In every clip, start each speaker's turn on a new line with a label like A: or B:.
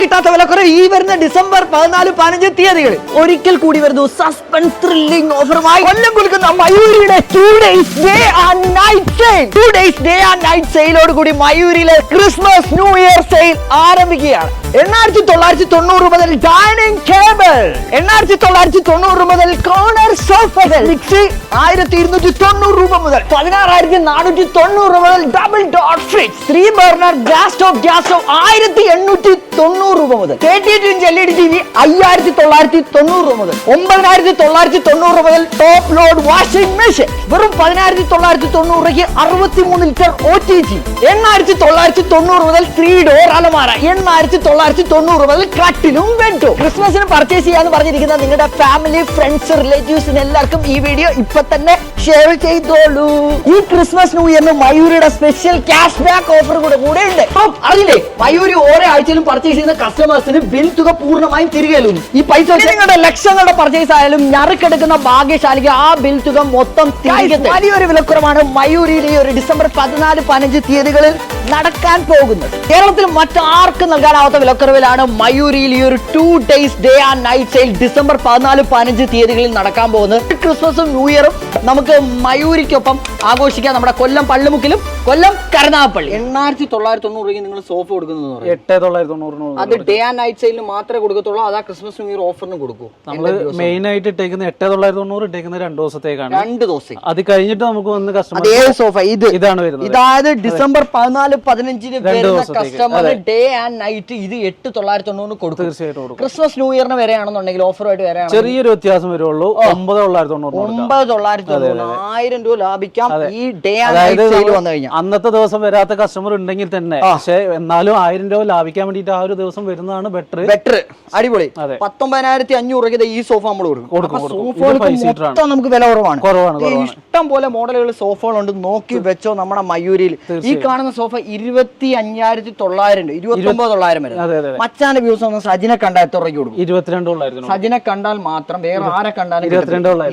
A: കിട്ടാത്ത വിലക്കുറവ് ഈ വരുന്ന ഡിസംബർ പതിനാല് പതിനഞ്ച് തീയതികൾ ഒരിക്കൽ കൂടി വരുന്നു സസ്പെൻസ് ത്രില്ലിംഗ് ഓഫറുമായി കൊല്ലം കൊടുക്കുന്ന മയൂരിയുടെ two days day and night sale two days day and night സെയിലോട് കൂടി മയൂരിലെ ക്രിസ്മസ് ന്യൂ ഇയർ സെയിൽ ആരംഭിക്കുകയാണ്. എണ്ണായിരത്തി തൊള്ളായിരത്തി തൊണ്ണൂറ് മുതൽ ഡൈനിങ് ടേബിൾ എണ്ണായിരത്തി തൊള്ളായിരത്തി തൊണ്ണൂറ് മുതൽ കോർണർ സോഫകൾ മിക്സി ആയിരത്തി ഇരുന്നൂറ്റി തൊണ്ണൂറ് രൂപ മുതൽ പതിനാറായിരത്തി നാനൂറ്റി തൊണ്ണൂറ് മുതൽ double door fridge three burner gas stove gas stove ആയിരത്തി എണ്ണൂറ്റി തൊണ്ണൂറ് രൂപ മുതൽ. Thirty two inch L E D T V അയ്യായിരത്തി തൊള്ളായിരത്തി തൊണ്ണൂറ് രൂപ മുതൽ. ഒമ്പതിനായിരത്തി തൊള്ളായിരത്തി തൊണ്ണൂറ് മുതൽ ടോപ്പ് ലോഡ് വാഷിംഗ് മെഷീൻ വെറും പതിനായിരത്തി തൊള്ളായിരത്തി തൊണ്ണൂറ് രൂപയ്ക്ക് അറുപത്തി മൂന്ന് ലിറ്റർ ഒ ടി ജി എണ്ണായിരത്തി തൊള്ളായിരത്തി തൊണ്ണൂറ് മുതൽ ത്രീ ഡോർ അലമാര എണ്ണായിരത്തി തൊള്ളായിരത്തി തൊണ്ണൂറ് മുതൽ കട്ടിലും വെട്ടു. ക്രിസ്മസിന് പർച്ചേസ് ചെയ്യാന്ന് പറഞ്ഞിരിക്കുന്ന നിങ്ങളുടെ ഫാമിലി ഫ്രണ്ട്സ് റിലേറ്റീവ്സിന് എല്ലാവർക്കും ഈ വീഡിയോ ഇപ്പൊ തന്നെ ഷെയർ ചെയ്തോളൂ. ഈ ക്രിസ്മസ് ന്യൂ ഇയറിന് മയൂരിയുടെ സ്പെഷ്യൽ ക്യാഷ് ബാക്ക് ഓഫർ കൂടെ കൂടെ ഉണ്ട്. അറിയില്ലേ മയൂരി ഓരോ ആഴ്ചയിലും പർച്ചേസ് ചെയ്യുന്ന കസ്റ്റമേഴ്സിന് ബിൽ തുക പൂർണമായും തിരികെ. ഈ പൈസ നിങ്ങളുടെ ലക്ഷങ്ങളുടെ പർച്ചേസ് ആയാലും ഞറുക്കെടുക്കുന്ന ഭാഗ്യശാലിക്ക് ആ ബിൽ തുക മൊത്തം തിരികെ തരും. വലിയൊരു വിലക്കുറവാണ് മയൂരിയിൽ ഈ ഒരു ഡിസംബർ പതിനാല് പതിനഞ്ച് തീയതികളിൽ നടക്കാൻ പോകുന്നത്. കേരളത്തിൽ മറ്റാർക്കും നൽകാനാവാത്ത വിലക്കുറവിലാണ് മയൂരിയിൽ ഈ ഒരു two days day and night sale December പതിനാല് പതിനഞ്ച് തീയതികളിൽ നടക്കാൻ പോകുന്നത്. ക്രിസ്മസും ന്യൂ ഇയറും നമുക്ക് മയൂരിക്കൊപ്പം ആഘോഷിക്കാം. നമ്മുടെ കൊല്ലം പള്ളിമുക്കിലും കൊല്ലം കരുനാഗപ്പള്ളി. എണ്ണായിരത്തി തൊള്ളായിരത്തി തൊണ്ണൂറ് രൂപയ്ക്ക് നിങ്ങൾ സോഫ കൊടുക്കുന്നത്.
B: എട്ട് തൊള്ളായിരത്തി തൊണ്ണൂറിന്
A: അത് ഡേ ആൻഡ് നൈറ്റ് സെയിലിന് മാത്രമേ കൊടുക്കത്തുള്ളൂ അതാ ക്രിസ്മസ് ന്യൂ ഇയർ ഓഫറിന് കൊടുക്കൂ.
B: നമ്മൾ മെയിൻ ആയിട്ട് ഇട്ടേക്കുന്ന എട്ട് തൊള്ളായിരത്തി തൊണ്ണൂറ് ഇട്ടേക്കുന്ന രണ്ട് ദിവസത്തേക്കാണ്.
A: രണ്ട് ദിവസം
B: അത് കഴിഞ്ഞിട്ട് നമുക്ക് വന്ന് കസ്റ്റമർ
A: അതേ സോഫ ഇത്.
B: ഇതാണ് വരുന്നത്.
A: ഇതായത് ഡിസംബർ പതിനാല് പതിനഞ്ചിന് വരുന്ന കസ്റ്റമർ ഡേ ആൻഡ് നൈറ്റ് ഇത് എട്ട് തൊള്ളായിരത്തി തൊണ്ണൂറ് കൊടുക്കും.
B: തീർച്ചയായിട്ടും കൊടുക്കും.
A: ക്രിസ്മസ് ന്യൂ ഇയറിന് വരെയാണെന്നുണ്ടെങ്കിൽ ഓഫറുമായിട്ട് വരെ
B: ചെറിയൊരു വ്യത്യാസം വരുള്ളൂ ഒമ്പത് തൊള്ളായിരത്തി തൊണ്ണൂറ്
A: ഒമ്പത് തൊള്ളായിരത്തി തൊണ്ണൂറ് ആയിരം രൂപ ലാഭിക്കാം ഈ ഡേ ആൻഡ് നൈറ്റ് സെയിൽ വന്നു കഴിഞ്ഞാൽ.
B: അന്നത്തെ ദിവസം വരാത്ത കസ്റ്റമർ ഉണ്ടെങ്കിൽ തന്നെ. പക്ഷെ എന്നാലും ആയിരം രൂപ ലാഭിക്കാൻ വേണ്ടിയിട്ട് ആ ഒരു ദിവസം വരുന്നതാണ് ബെറ്റർ
A: ബെറ്റർ അടിപൊളി. പത്തൊമ്പതിനായിരത്തി അഞ്ഞൂറ് രൂപയ്ക്ക് ഈ സോഫ നമ്മൾ കൊടുക്കും. സോഫകൾക്ക്. നമുക്ക് വില കുറവാണ്.
B: കുറവാണ്
A: ഇഷ്ടം പോലെ മോഡലുകൾ സോഫകളുണ്ട് നോക്കി വെച്ചോ നമ്മുടെ മയൂരിയിൽ. ഈ കാണുന്ന സോഫ ഇരുപത്തി അഞ്ഞായിരത്തി തൊള്ളായിരം രൂപ ഇരുപത്തി ഒമ്പത് തൊള്ളായിരം വരെ. മച്ചാന്റെ വ്യൂസ് ഒന്ന് സജിനെ കണ്ടാൽ എത്ര രൂപയ്ക്ക് കൊടുക്കും?
B: ഇരുപത്തിരണ്ട് തൊള്ളായിരത്തി
A: സജിനെ കണ്ടാൽ മാത്രം വേറെ ആരെ കണ്ടാലും.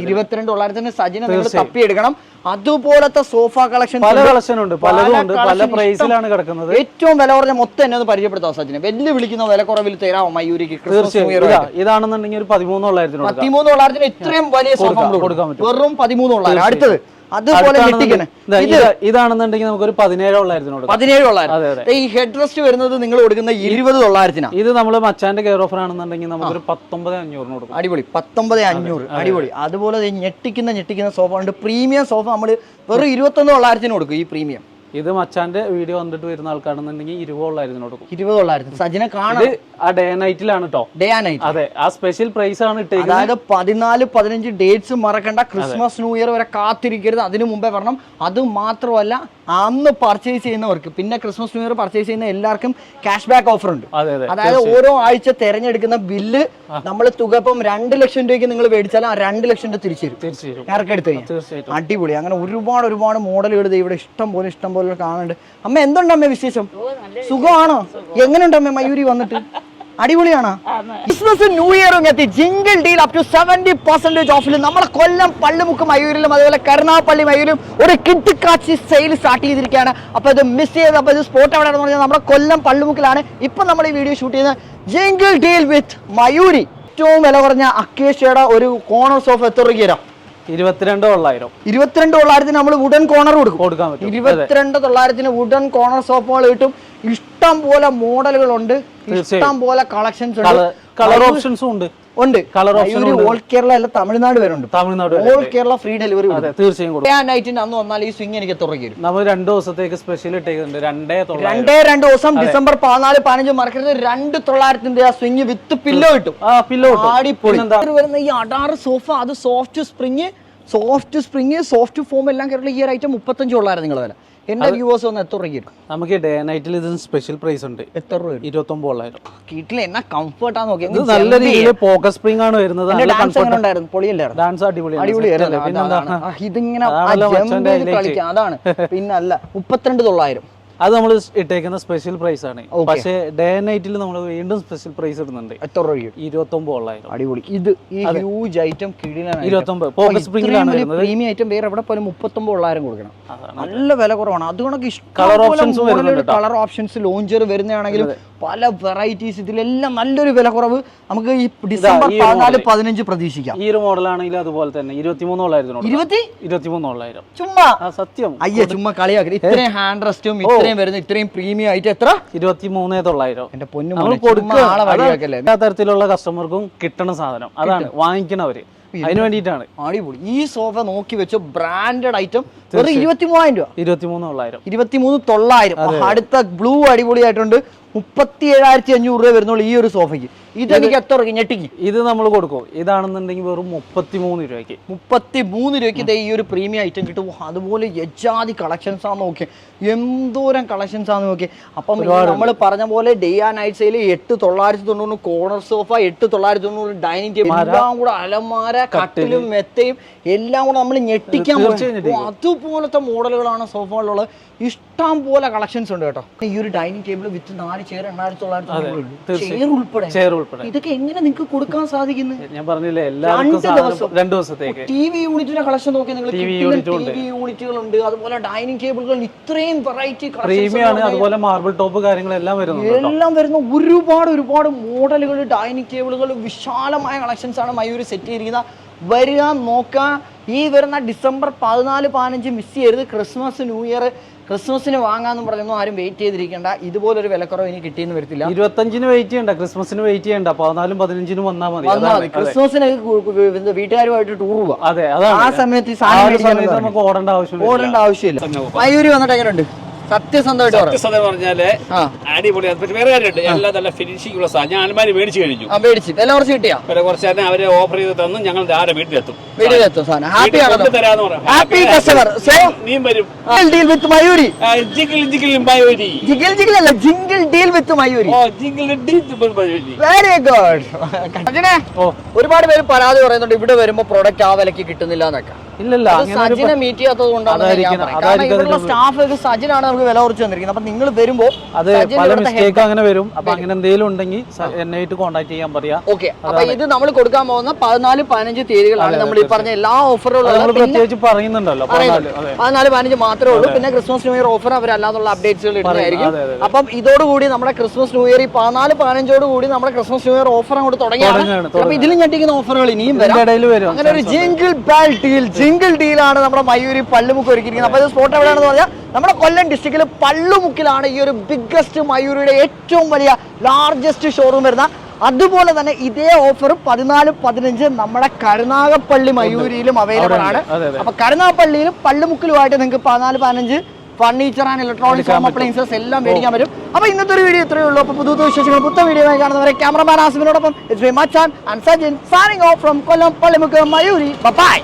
B: ഇരുപത്തിരണ്ട് തൊള്ളായിരത്തിന്.
A: സജിനെ നിങ്ങൾ തപ്പിയെടുക്കണം. അതുപോലത്തെ സോഫ കളക്ഷൻ
B: പല കളക്ഷൻ ഉണ്ട്. പലതും ഉണ്ട്. പല പ്രൈസിലാണ് കിടക്കുന്നത്.
A: ഏറ്റവും വില കുറഞ്ഞ മൊത്തം എന്നെ ഒന്ന് പരിചയപ്പെടുത്താം സച്ചിന്. വെല്ലു വിളിക്കുന്ന വില കുറവിൽ തരാമോ മയൂരിക്ക്?
B: തീർച്ചയായും. ഇതാണെന്നുണ്ടെങ്കിൽ ഒരു പതിമൂന്ന് തൊള്ളായിരത്തിന് കൊടുക്കാം.
A: പതിമൂന്ന് തൊള്ളായിരത്തിന് ഇത്രയും വലിയ
B: കൊടുക്കാൻ
A: പറ്റും. വെറും പതിമൂന്ന് തൊള്ളായിരം അടുത്തത് അതുപോലെ ഞെട്ടിക്കണേ.
B: ഇതാ, ഇതാ- ഇതാണെന്നുണ്ടെങ്കിൽ നമുക്ക് ഒരു പതിനേഴ് തൊള്ളായിരത്തിന് കൊടുക്കാം.
A: പതിനേഴ്
B: അതെ,
A: ഈ ഹെഡ് റെസ്റ്റ് വരുന്നത് നിങ്ങൾ കൊടുക്കുന്ന ഇരുപത് തൊള്ളായിരത്തിനാ.
B: ഇത് നമ്മൾ മച്ചാന്റെ കെയർ ഓഫർ ആണെന്നുണ്ടെങ്കിൽ നമുക്കൊരു പത്തൊമ്പത് അഞ്ഞൂറിന് കൊടുക്കാം.
A: അടിപൊളി. പത്തൊമ്പത് അഞ്ഞൂറ്. അടിപൊളി. അതുപോലെ ഞെട്ടിക്കുന്ന ഞെട്ടിക്കുന്ന സോഫ ഉണ്ട്. പ്രീമിയം സോഫ നമ്മൾ വെറും ഇരുപത്തൊന്ന് തൊള്ളായിരത്തിന് കൊടുക്കും ഈ പ്രീമിയം.
B: ഇത് മച്ചാന്റെ വീഡിയോ വന്നിട്ട് വരുന്ന ആൾക്കാണെന്നുണ്ടെങ്കിൽ ഇരുപത് തൊള്ളായിരത്തിന് കൊടുക്കും
A: ഇരുപത് തൊള്ളായിരത്തിന് സജിനെ കാണാം
B: ഇത് ആ ഡേ നൈറ്റിലാണ് കേട്ടോ
A: ഡേ നൈറ്റ്
B: അതെ ആ സ്പെഷ്യൽ പ്രൈസ് ആണ് ഇട്ടേക്കുന്നത്.
A: അതായത് പതിനാല് പതിനഞ്ച് ഡേറ്റ്സ് മറക്കണ്ട ക്രിസ്മസ് ന്യൂ ഇയർ വരെ കാത്തിരിക്കരുത്. അതിനു മുമ്പേ വരണം. അത് മാത്രമല്ല അന്ന് പർച്ചേസ് ചെയ്യുന്നവർക്ക് പിന്നെ ക്രിസ്മസ് ന്യൂ ഇയർ പർച്ചേസ് ചെയ്യുന്ന എല്ലാവർക്കും ക്യാഷ് ബാക്ക് ഓഫർ ഉണ്ട്.
B: അതെ അതെ.
A: അതായത് ഓരോ ആഴ്ച തെരഞ്ഞെടുക്കുന്ന ബില്ല് നമ്മൾ തുക ഇപ്പം രണ്ട് ലക്ഷം രൂപയ്ക്ക് നിങ്ങൾ മേടിച്ചാൽ ആ രണ്ട് ലക്ഷം രൂപ തിരിച്ചു തരും. കഴിഞ്ഞാൽ. അടിപൊളി. അങ്ങനെ ഒരുപാട് ഒരുപാട് മോഡലുകൾ ഇവിടെ ഇഷ്ടം പോലെ ഇഷ്ടം പോലെ കാണുന്നുണ്ട്. അമ്മ എന്തുണ്ട് അമ്മ വിശേഷം? സുഖമാണോ? എങ്ങനെയുണ്ട് അമ്മ മയൂരി വന്നിട്ട്? അടിപൊളിയാണോ? ബിസിനസ് ന്യൂ ഇയറും എത്തി. Jingle deal up to seventy percentage ഓഫിൽ നമ്മളെ കൊല്ലം പള്ളിമുക്ക് മയൂരിലും അതുപോലെ കരുനാഗപ്പള്ളി മയൂരിലും ഒരു കിറ്റ് കാച്ചി സെയിൽ സ്റ്റാർട്ട് ചെയ്തിരിക്കുകയാണ്. അപ്പൊ ഇത് മിസ് ചെയ്ത് അപ്പൊ ഇത് സ്പോട്ട് എവിടെയാണെന്ന് പറഞ്ഞാൽ നമ്മുടെ കൊല്ലം പള്ളിമുക്കിലാണ്. ഇപ്പൊ നമ്മൾ ഈ വീഡിയോ ഷൂട്ട് ചെയ്യുന്നത് ജിംഗിൾ ഡീൽ വിത്ത് മയൂരി. ഏറ്റവും വില കുറഞ്ഞ അക്കേഷ്യയുടെ ഒരു കോണർ സോഫ് എത്ര തരാം
B: ഇരുപത്തിരണ്ട് തൊള്ളായിരം
A: ഇരുപത്തിരണ്ട് തൊള്ളായിരത്തിന് നമ്മൾ വുഡൻ കോർണർ കൊടുക്കും.
B: കൊടുക്കാൻ പറ്റും.
A: ഇരുപത്തിരണ്ട് തൊള്ളായിരത്തിന് വുഡൻ കോർണർ സോപ്പുകൾ കിട്ടും ഇഷ്ടം പോലെ മോഡലുകളുണ്ട്. ഇഷ്ടം പോലെ കളക്ഷൻസ് ഉണ്ട്.
B: കളർ ഓപ്ഷൻസും ഉണ്ട്.
A: ഉണ്ട്.
B: കളർ ഓപ്ഷൻ
A: ഓൾ കേരള അല്ല തമിഴ്നാട് വരെ ഉണ്ട്.
B: തമിഴ്നാട് വരെ
A: ഓൾ കേരള ഫ്രീ ഡെലിവറി
B: തീർച്ചയായും കൊടുക്കും.
A: നൈറ്റിന് അന്ന് വന്നാൽ ഈ സ്വിംഗ് എനിക്ക് തുറക്കി
B: നമ്മൾ രണ്ട് ദിവസത്തേക്ക് സ്പെഷ്യൽ ഇട്ടേക്കുന്നുണ്ട്. രണ്ടേ
A: രണ്ടേ രണ്ട് ദിവസം ഡിസംബർ പതിനാല് പതിനഞ്ച് മറക്കരുത്. രണ്ട് തൊള്ളായിരത്തിന്റെ ആ സ്വിംഗ് വിത്ത് പില്ലോ കിട്ടും
B: ആ പില്ലോ
A: ആടി വരുന്ന ഈ അടാറ് സോഫ അത് soft spring soft spring soft foam എല്ലാം കേരളം ഈ ഒരു ഐറ്റം മുപ്പത്തഞ്ച് ഉള്ളായിരുന്നു നിങ്ങൾ വില. എന്റെ വ്യൂവേഴ്സ് ഒന്ന് എത്ര രൂപയ്ക്ക് കിട്ടും
B: നമുക്ക് ഡേ നൈറ്റിൽ ഇതിന് സ്പെഷ്യൽ പ്രൈസ് ഉണ്ട്.
A: എത്ര രൂപ
B: ഇരുപത്തൊമ്പത് ഉള്ളായിരം
A: കിട്ടില്ല എന്നാ കംഫർട്ടാ
B: നോക്കിയത് നല്ല രീതിയിൽ പോക്കസ് സ്പ്രിംഗ് ആണ് വരുന്നത്.
A: ഡാൻസ് എങ്ങനെ ഉണ്ടായിരുന്നു പൊളിയല്ലായിരുന്നു?
B: ഡാൻസ്
A: അടിപൊളിയായിരുന്നു. അതാണ്. ഇതിങ്ങനെ. കളിക്കാം. അതാണ്. പിന്നല്ല മുപ്പത്തിരണ്ട് തൊള്ളായിരം.
B: അത് നമ്മൾ ഇട്ടേക്കുന്ന സ്പെഷ്യൽ പ്രൈസ് ആണ്. പക്ഷേ ഡേ നൈറ്റിൽ നമ്മൾ വീണ്ടും സ്പെഷ്യൽ പ്രൈസ് ഇടുന്നുണ്ട്.
A: എത്ര രൂപ
B: ഇരുപത്തൊമ്പത്
A: അടിപൊളി. ഇത് ഈ ഹ്യൂജ് ഐറ്റം കിടിലാണ്
B: ഇരുപത്തൊമ്പത്. പോക്കസ് സ്പ്രിംഗിലാണ് വരുന്നത്.
A: പ്രീമിയം ഐറ്റം വേറെ എവിടെ പോലും മുപ്പത്തൊമ്പത് കൊടുക്കണം. നല്ല വില കുറവാണ്. അതുകൊണ്ടൊക്കെ
B: colour options
A: colour options launcher വരുന്നതാണെങ്കിലും പല വെറൈറ്റീസ് ഇതിലെല്ലാം നല്ലൊരു വില കുറവ് നമുക്ക് ഈ ഡിസംബർ പതിനാല് പതിനഞ്ച് പ്രതീക്ഷിക്കാം.
B: ഈ ഒരു മോഡലാണെങ്കിലും അതുപോലെ തന്നെ ഇരുപത്തിമൂന്ന് തൊള്ളായിരത്തിനോട്
A: ഇരുപത്തി?
B: ഇരുപത്തിമൂന്ന് തൊള്ളായിരം
A: ചുമ്മാ
B: സത്യം.
A: അയ്യ ചുമ്മാ കളിയാക്കി ഇത്രയും ഹാൻഡ് റെസ്റ്റും ഇത്രയും വരുന്ന ഇത്രയും പ്രീമിയം ആയിട്ട് എത്ര?
B: ഇരുപത്തിമൂന്ന് തൊള്ളായിരം
A: എന്റെ പൊന്നു
B: കൊടുക്കുക. എല്ലാ തരത്തിലുള്ള കസ്റ്റമർക്കും കിട്ടണ സാധനം. അതാണ് വാങ്ങിക്കണവര്. അതിന് വേണ്ടിയിട്ടാണ്.
A: അടിപൊളി. ഈ സോഫ നോക്കി വെച്ചു ബ്രാൻഡഡ് ഐറ്റം വെറും ഇരുപത്തി മൂവായിരം രൂപ.
B: ഇരുപത്തിമൂന്ന് തൊള്ളായിരം.
A: തൊള്ളായിരം അടുത്ത ബ്ലൂ അടിപൊളിയായിട്ടുണ്ട്. മുപ്പത്തി ഏഴായിരത്തി അഞ്ഞൂറ് രൂപ വരുന്നുള്ളൂ ഈ ഒരു സോഫയ്ക്ക്. ഇതെനിക്ക് എത്ര രൂപ ഞെട്ടിക്ക്.
B: ഇത് നമ്മൾ കൊടുക്കും. ഇതാണെന്നുണ്ടെങ്കിൽ വെറും മുപ്പത്തി മൂന്ന് രൂപയ്ക്ക്.
A: മുപ്പത്തി മൂന്ന് രൂപയ്ക്ക് ഇതേ ഈ ഒരു പ്രീമിയം ഐറ്റം കിട്ടും. അതുപോലെ യജാതി കളക്ഷൻസ് ആണ് നോക്കി എന്തോരം കളക്ഷൻസ് ആണ് നോക്കി അപ്പം നമ്മൾ പറഞ്ഞ പോലെ ഡേ ആൻഡ് നൈറ്റ് സെയിൽ എട്ട് തൊള്ളായിരത്തി തൊണ്ണൂറ് കോർണർ സോഫ എട്ട് തൊള്ളായിരത്തി തൊണ്ണൂറ് ഡൈനിങ് ടേബിൾ എല്ലാം കൂടെ അലമാര കട്ടിലും. മെത്തയും എല്ലാം കൂടെ നമ്മൾ ഞെട്ടിക്കാൻ അതുപോലത്തെ മോഡലുകളാണ് സോഫകളിലുള്ളത് ഇഷ്ടം പോലെ കളക്ഷൻസ് ഉണ്ട് കേട്ടോ. ഈ ഒരു ഡൈനിങ് ടേബിൾ വിത്ത് നാല് ചെയർ എണ്ണായിരത്തി തൊള്ളായിരത്തി ചെയർ ഉൾപ്പെടെ. ഇതൊക്കെ എങ്ങനെ നിങ്ങൾക്ക് കൊടുക്കാൻ സാധിക്കുന്നു?
B: ഞാൻ പറഞ്ഞില്ലേ എല്ലാ
A: രണ്ട് ദിവസം.
B: രണ്ട് ദിവസത്തേക്ക്.
A: ടി വി യൂണിറ്റിന്റെ കളക്ഷൻ നോക്കി നിങ്ങൾ ടി
B: unit ഉണ്ട്.
A: അതുപോലെ ഡൈനിങ് ടേബിളുകൾ ഇത്രയും വെറൈറ്റി
B: പ്രീമിയാണ് അതുപോലെ മാർബിൾ ടോപ്പ് കാര്യങ്ങളെല്ലാം വരുന്നുണ്ട്
A: എല്ലാം വരുന്ന ഒരുപാട് ഒരുപാട് മോഡലുകൾ ഡൈനിങ് ടേബിളുകൾ വിശാലമായ കളക്ഷൻസ് ആണ് മയൂര് സെറ്റ് ചെയ്തിരിക്കുന്നത്. വരിക നോക്കുക. ഈ വരുന്ന ഡിസംബർ പതിനാല് പതിനഞ്ച് മിസ് ചെയ്യരുത്. ക്രിസ്മസ് ന്യൂ ഇയർ ക്രിസ്മസിന് വാങ്ങാന്ന് പറഞ്ഞൊന്നും ആരും വെയിറ്റ് ചെയ്തിരിക്കേണ്ട. ഇതുപോലൊരു വിലക്കുറവ് ഇനി കിട്ടിയെന്ന് വരത്തില്ല.
B: ഇരുപത്തഞ്ചിന് വെയിറ്റ് ചെയ്യണ്ട. ക്രിസ്മസിന് വെയിറ്റ് ചെയ്യണ്ട. പതിനാലും പതിനഞ്ചിനും വന്നാൽ മതി.
A: ക്രിസ്മസിന് വീട്ടുകാരുമായിട്ട് ടൂർ പോവാ.
B: അതെ
A: ആ ഈ സാധനം
B: സമയത്ത് നമുക്ക് ഓടേണ്ട ആവശ്യമില്ല.
A: ഓടേണ്ട ആവശ്യമില്ല. മയൂര് വന്നിട്ട് എങ്ങനെയുണ്ട് സത്യസന്ധമായിട്ട് പറയാം
C: സത്യം
A: പറഞ്ഞാൽ
C: അടിപൊളി. പക്ഷേ വേറെ കാര്യമുണ്ട്. എല്ലാം നല്ല ഫിനിഷിംഗ് ഉള്ള സാധനം. ഞാൻ അലമാരി മേടിച്ചു കഴിഞ്ഞു.
A: മേടിച്ച്. വില കുറച്ച് കിട്ടിയാ?
C: വില കുറച്ച് തന്നെ അവർ ഓഫർ ചെയ്ത് തന്നു. ഞങ്ങൾ ആരെ വീട്ടിലെത്തും.
A: വീട്ടിലെത്തും സാധനം. ഹാപ്പി ഹാപ്പി കസ്റ്റമർ സോ
C: നീ വരും.
A: Deal with Mayuri
C: jingle jingle Mayuri
A: jingle jingle അല്ല. Jingle deal with Mayuri
C: oh jingle ബയോരി
A: very good
B: oh.
A: ഒരുപാട് പേര് പരാതി പറയുന്നുണ്ട്. ഇവിടെ വരുമ്പോ പ്രൊഡക്റ്റ് ആ വിലക്ക് കിട്ടുന്നില്ല എന്നൊക്കെ.
B: ഇല്ലല്ല
A: സജിനെ മീറ്റ് ചെയ്യാത്തത് കൊണ്ടാണ് സ്റ്റാഫ് സജിനാണ് നമുക്ക് വില കുറച്ച് തന്നിരിക്കുന്നത്. അപ്പൊ നിങ്ങൾ വരുമ്പോ
B: അത് പല മിസ്റ്റേക്ക് അങ്ങനെ വരും. അപ്പൊ അങ്ങനെ എന്തെങ്കിലും ഉണ്ടെങ്കിൽ എന്നെ ആയിട്ട് കോൺടാക്ട് ചെയ്യാൻ പറയാ.
A: ഓക്കെ അപ്പൊ ഇത് നമ്മൾ കൊടുക്കാൻ പോകുന്ന പതിനാല് പതിനഞ്ച് തീയതികളാണ് നമ്മൾ ഈ പറഞ്ഞ എല്ലാ ഓഫറുകളും
B: പ്രത്യേകിച്ച് പറയുന്നുണ്ടല്ലോ പതിനാല്
A: പതിനഞ്ച് മാത്രമേ ഉള്ളൂ. പിന്നെ ക്രിസ്മസ് ന്യൂ ഇയർ ഓഫർ അവരല്ലാതുള്ള അപ്ഡേറ്റ്സുകൾ ഇടുന്നതായിരിക്കും. അപ്പം ഇതോടുകൂടി നമ്മുടെ ക്രിസ്മസ് ന്യൂ ഇയർ ഈ പതിനാല് പതിനഞ്ചോട് കൂടി നമ്മുടെ ക്രിസ്മസ് ന്യൂ ഇയർ ഓഫർ അങ്ങോട്ട് തുടങ്ങിയാണ്. അപ്പൊ ഇതിലും ഞെട്ടിക്കുന്ന ഓഫറുകൾ ഇനിയും വരും. അങ്ങനെ ഒരു ജിങ്കിൾ ബാൽ ഡീൽ ജിങ്കിൾ ഡീലാണ് നമ്മുടെ മയൂരി പള്ളുമുക്ക് ഒരുക്കിയിരിക്കുന്നത്. അപ്പൊ ഇത് സ്പോട്ട് എവിടെയാണെന്ന് പറഞ്ഞാൽ നമ്മുടെ കൊല്ലം ഡിസ്ട്രിക്റ്റിൽ പള്ളുമുക്കിലാണ് ഈ ഒരു ബിഗ്ഗസ്റ്റ് മയൂരിയുടെ ഏറ്റവും വലിയ ലാർജസ്റ്റ് ഷോറൂം വരുന്ന അതുപോലെ തന്നെ ഇതേ ഓഫർ പതിനാല് പതിനഞ്ച് നമ്മുടെ കരുനാഗപ്പള്ളി മയൂരിയിലും അവൈലബിൾ ആണ്. അപ്പൊ കരുനാഗപ്പള്ളിയിലും പള്ളുമുക്കിലുമായിട്ട് നിങ്ങൾക്ക് പതിനാല് പതിനഞ്ച് furniture and electronics home appliances എല്ലാം മേടിക്കാൻ വരും അപ്പൊ ഇന്നത്തെ ഒരു വീഡിയോ ഇത്രയേ ഉള്ളൂ. അപ്പൊ പുതു വിശേഷങ്ങൾ പുത്ത വീഡിയോ കാണുന്നവരെ ക്യാമറമാൻ ആസിമിനോടൊപ്പം. It's Machan and Sajin signing off from Kollam Pallimukku Mayuri. Bye